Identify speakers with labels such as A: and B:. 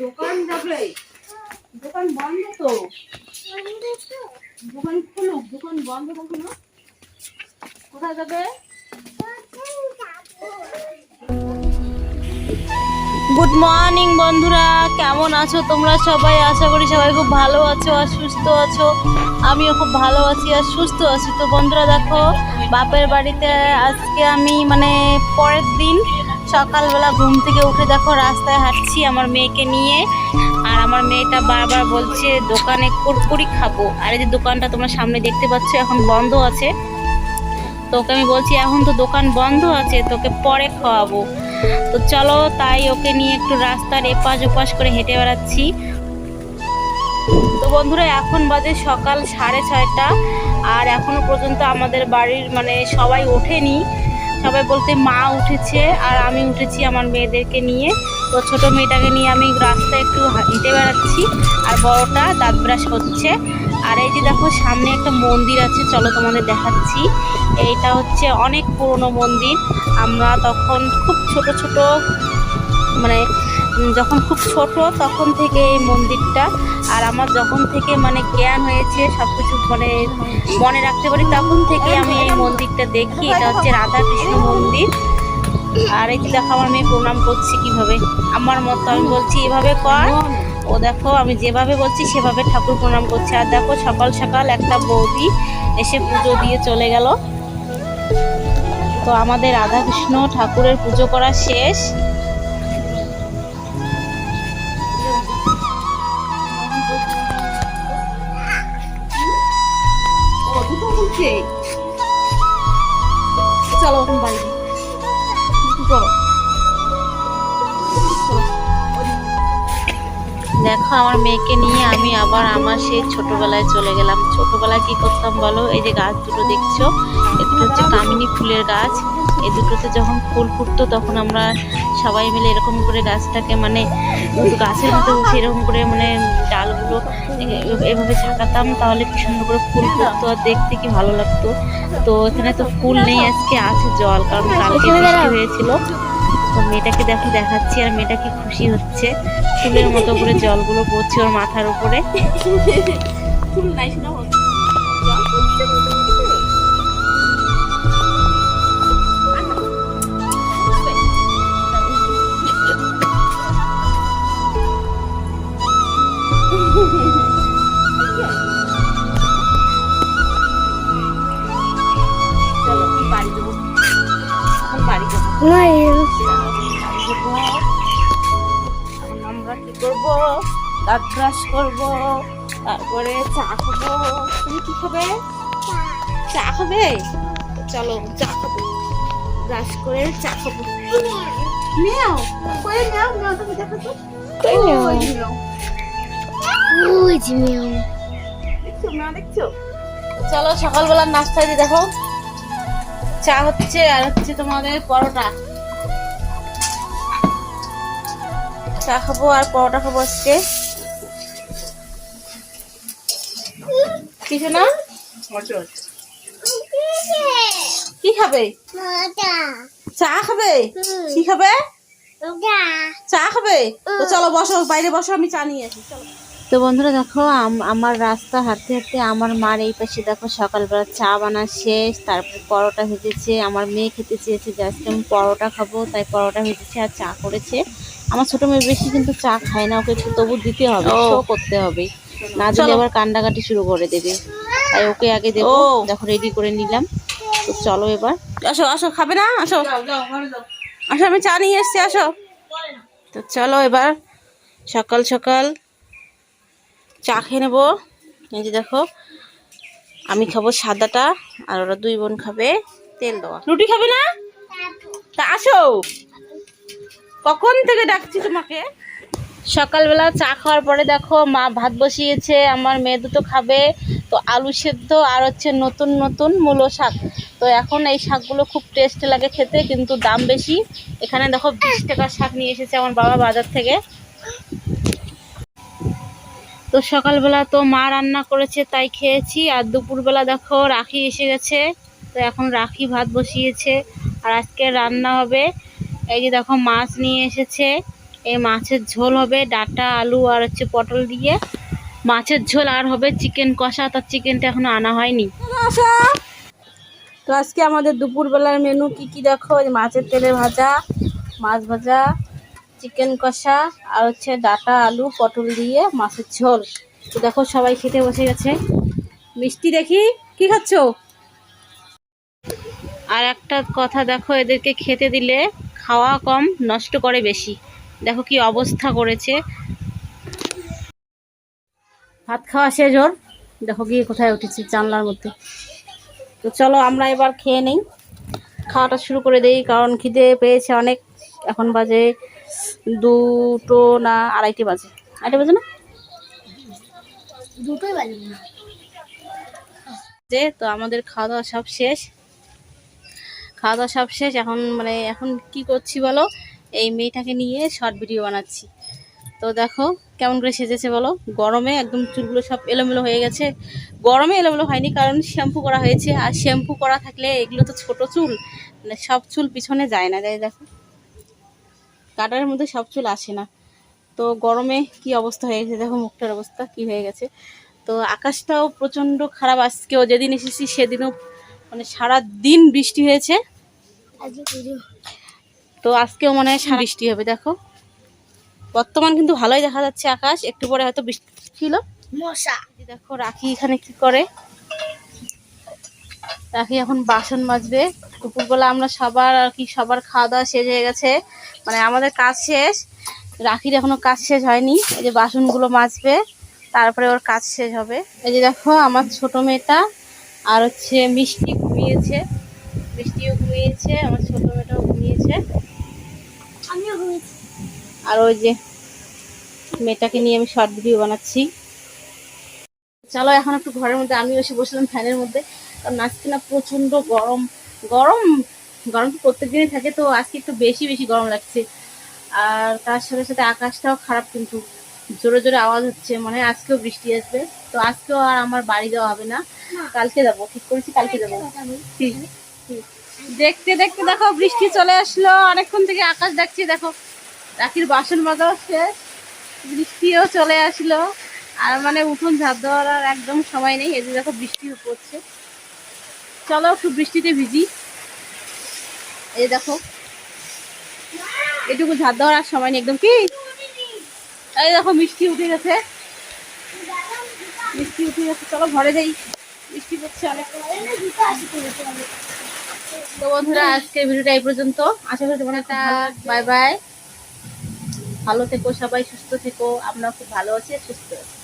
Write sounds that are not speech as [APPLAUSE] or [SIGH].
A: দোকান যাবে? দোকান বন্ধ তো। দোকান খুলুক, দোকান বন্ধ কোথায় যাবে? গুড মর্নিং বন্ধুরা। কেমন আছো তোমরা সবাই? আশা করি সবাই খুব ভালো আছো আর সুস্থ আছো। আমিও খুব ভালো আছি আর সুস্থ আছি। তো বন্ধুরা দেখো, বাপের বাড়িতে আজকে আমি মানে পরের দিন সকালবেলা ঘুম থেকে উঠে দেখো রাস্তায় হাঁটছি আমার মেয়েকে নিয়ে। আর আমার মেয়েটা বারবার বলছে, দোকানে কুরকুরি খাব। আর এই যে দোকানটা তোমরা সামনে দেখতে পাচ্ছ, এখন বন্ধ আছে। তোকে আমি বলছি, এখন তো দোকান বন্ধ আছে, তোকে পরে খাওয়াবো। তো চলো, তাই ওকে নিয়ে একটু রাস্তার এপাশ ওপাশ করে হেঁটে বেড়াচ্ছি। তো বন্ধুরা, এখন বাজে সকাল সাড়ে ছয়টা। আর এখনও পর্যন্ত আমাদের বাড়ির মানে সবাই ওঠেনি। সবাই বলতে মা উঠেছে। আর আমি উঠেছি আমার মেয়েদেরকে নিয়ে। তো ছোটো মেয়েটাকে নিয়ে আমি রাস্তায় একটু হেঁটে বেড়াচ্ছি। আর বড়টা দাঁত ব্রাশ হচ্ছে আর এই যে দেখো, সামনে একটা মন্দির আছে, চলো তোমাদের দেখাচ্ছি। এইটা হচ্ছে অনেক পুরনো মন্দির। আমরা তখন খুব ছোট ছোট মানে যখন খুব ছোট তখন থেকে এই মন্দিরটা। আর আমার যখন থেকে মানে জ্ঞান হয়েছে সব কিছু মানে মনে রাখতে পারি, তখন থেকে আমি এই মন্দিরটা দেখি। এটা হচ্ছে রাধাকৃষ্ণ মন্দির। আর এই দেখো, আমার মেয়ে প্রণাম করছি কীভাবে। আমার মতো আমি বলছি, এভাবে কর। ও দেখো, আমি যেভাবে বলছি, সেভাবে ঠাকুর প্রণাম করছে। আর দেখো, সকাল সকাল একটা বৌদি এসে পুজো দিয়ে চলে গেল। তো আমাদের রাধাকৃষ্ণ ঠাকুরের পুজো করা শেষ। চলো এখন বাড়ি। দেখো, আমার মেয়েকে নিয়ে আমি আবার আমার সেই ছোটবেলায় চলে গেলাম। ছোটবেলায় কি করতাম বলো? এই যে গাছ দুটো দেখছ? দুটো হচ্ছে কামিনী ফুলের গাছ। এই দুটোতে যখন ফুল ফুটতো, তখন আমরা সবাই মিলে এরকম করে গাছটাকে মানে গাছের মধ্যে উঠে এরকম করে মানে ডালগুলো এ- এভাবে ছাকাতাম তাহলে কি সুন্দর করে ফুল ফুটতো আর দেখতে কি ভালো লাগতো। তো এখানে তো ফুল নেই আজকে আছে জল কারণ কালকে বৃষ্টি হয়েছিল। তো মেয়েটাকে দেখো দেখাচ্ছি আর মেয়েটা কি খুশি হচ্ছে। ফুলের মতো করে জলগুলো পড়ছে ওর মাথার উপরে। [LAUGHS] ফুল নাই শোনা দাঁত ব্রাশ করব তারপরে চা খাব। তুমি কি খাবে? চা খাবে? চলো চা খাব। ব্রাশ করে চা খাব। মেও কই মেও মেও তুমি দেখো তো।
B: কই মেও?
A: ওই
B: যে মেও
A: দেখছ মেও দেখছ? চলো সকালবেলার নাস্তায় দিয়ে দেখো। চা হচ্ছে আর হচ্ছে তোমাদের পরোটা। চা খাব আর পরোটা খাব আজকে। কিছু না? কি খাবে? চা খাবে? কি খাবে? চা খাবে? তো চলো বসো বাইরে বসো আমি চা নিয়ে আসি চলো। তো বন্ধুরা দেখো আমার রাস্তা হাঁটতে হাঁটতে আমার মার এই পাশে দেখো সকালবেলা চা বানা শেষ তারপর পরোটা ভেজেছে আমার মেয়ে খেতে চেয়েছে যে আজকে আমি পরোটা খাব তাই পরোটা ভেজেছে আর চা করেছে। আমার ছোট মেয়ে বেশি কিন্তু চা খায় না ওকে একটু তবু দিতে হবে
B: ও।
A: শো করতে হবে। না দিলে আবার কান্ডাকাটি শুরু করে দেবে। তাই ওকে আগে দেবো দেখো রেডি করে নিলাম। তো চলো এবার। আসো আসো খাবে না? আসো। আসো আমি চা নিয়ে এসছি আসো। তো চলো এবার সকাল সকাল। চা খেয়ে নেব। এই যে দেখো আমি খাব সাদাটা আর ওরা দুই বোন খাবে তেল দেওয়া। রুটি খাবে না? তা আসো। কখন থেকে ডাকছি তোমাকে? সকালবেলা চা খাওয়ার পরে দেখো মা ভাত বসিয়েছে, আমার মেয়ে দুটো খাবে। তো আলু সেদ্ধ আর হচ্ছে নতুন নতুন মূলো শাক। তো এখন এই শাকগুলো খুব টেস্ট লাগে খেতে, কিন্তু দাম বেশি। এখানে দেখো বিশ টাকার শাক নিয়ে এসেছে আমার বাবা বাজার থেকে। তো সকালবেলা তো মা রান্না করেছে, তাই খেয়েছি। আর দুপুরবেলা দেখো রাখি এসে গেছে। তো এখন রাখি ভাত বসিয়েছে। আর আজকে রান্না হবে। এই যে দেখো মাছ নিয়ে এসেছে। এই মাছের ঝোল হবে ডাটা আলু আর হচ্ছে পটল দিয়ে। মাছের ঝোল আর হবে চিকেন কষা তার চিকেনটা এখনও আনা হয়নি। তো আজকে আমাদের দুপুরবেলার মেনু কি কি দেখো? মাছের তেলে ভাজা মাছ ভাজা চিকেন কষা আর হচ্ছে ডাটা আলু পটল দিয়ে মাছের ঝোল। তো দেখো সবাই খেতে বসে গেছে। মিষ্টি দেখি কি খাচ্ছো? আর একটা কথা দেখো এদেরকে খেতে দিলে খাওয়া কম নষ্ট করে বেশি। দেখো কি অবস্থা করেছে। ভাত খাওয়া শেষ ওর। দেখো গিয়ে কোথায় উঠেছে জানলার মধ্যে। তো চলো আমরা এবার খেয়ে নেই। খাওয়াটা শুরু করে দেই কারণ খিদে পেয়েছে অনেক। এখন বাজে দুটো না আড়াইটে বাজে। আড়াইটে বাজে না?
B: দুটোই বাজে না।
A: যে তো আমাদের খাওয়া দাওয়া সব শেষ। খাওয়া দাওয়া সব শেষ। এখন মানে এখন কি করছি বলো? এই মেয়েটাকে নিয়ে শর্ট ভিডিও বানাচ্ছি। তো দেখো, কেমন করে সেজেছে বলো? গরমে একদম চুলগুলো সব এলোমেলো হয়ে গেছে। গরমে এলোমেলো হয়নি, কারণ শ্যাম্পু করা হয়েছে। আর শ্যাম্পু করা থাকলে এগুলো তো ছোট চুল মানে সব চুল পিছনে যায় না তাই দেখো। কাটারের মধ্যে সব চুল আসে না। তো গরমে কি অবস্থা হয়ে গেছে? দেখো মুখটার অবস্থা কি হয়ে গেছে। তো আকাশটাও প্রচণ্ড খারাপ। আজকেও যেদিন এসেছি, সেদিনও মানে সারা দিন বৃষ্টি হয়েছে। তো আজকেও মনে হয় বৃষ্টি হবে দেখো। বর্তমান কিন্তু ভালোই দেখা যাচ্ছে আকাশ একটু পরে হয়তো বৃষ্টি ছিল।
B: মশা।
A: দেখো রাখি এখানে কি করে? রাখি এখন বাসন মাজবে। দুপুরবেলা আমরা সবার আর কি সবার খাওয়া দাওয়া শেষ হয়ে গেছে। মানে আমাদের কাজ শেষ। রাখির এখনও কাজ শেষ হয়নি। এই যে বাসনগুলো মাজবে তারপরে ওর কাজ শেষ হবে। এই যে দেখো আমার ছোট মেয়েটা আর হচ্ছে মিষ্টি ঘুমিয়েছে। মিষ্টিও ঘুমিয়েছে আমার ছোট মেয়েটাও ঘুমিয়েছি। আর ওই যে মেয়েটাকে নিয়ে আমি শর্ট ভিডিও বানাচ্ছি। চলো এখন একটু ঘরের মধ্যে আমি এসে বসলাম ফ্যানের মধ্যে। কারণ আজকে না প্রচণ্ড গরম। গরম? গরম তো প্রত্যেক দিনই থাকে তো আজকে একটু বেশি বেশি গরম লাগছে। আর তার সাথে সাথে আকাশটাও খারাপ কিন্তু জোরে জোরে আওয়াজ হচ্ছে মনে হয় আজকেও বৃষ্টি আসবে। তো আজকেও আর আমার বাড়ি দেওয়া হবে না। কালকে যাব ঠিক করেছি কালকে যাব। ঠিক। ঠিক। দেখতে দেখতে দেখো, বৃষ্টি চলে আসলো। অনেকক্ষণ থেকে আকাশ দেখছি, দেখো, রাখির বাসন মাজাও শেষ বৃষ্টিও চলে আসলো। আর মানে উঠোন ঝাঁপ দেওয়ার আর একদম সময় নেই। এই যে দেখো, বৃষ্টি পড়ছে। চলো, একটু বৃষ্টিতে ভিজি। এই দেখো, এটুকু ঝাঁপ দেওয়ার আর সময় নেই একদম। কি? এই দেখো বৃষ্টি উঠে গেছে। বৃষ্টি উঠে গেছে। চলো, ঘরে যাই। বৃষ্টি পড়ছে অনেক তো বন্ধুরা আজকের ভিডিওটা এই পর্যন্ত। আশা করি তোমার বাই বাই। ভালো থেকো সবাই, সুস্থ থেকো। আমরা খুব ভালো আছি, সুস্থ আছি।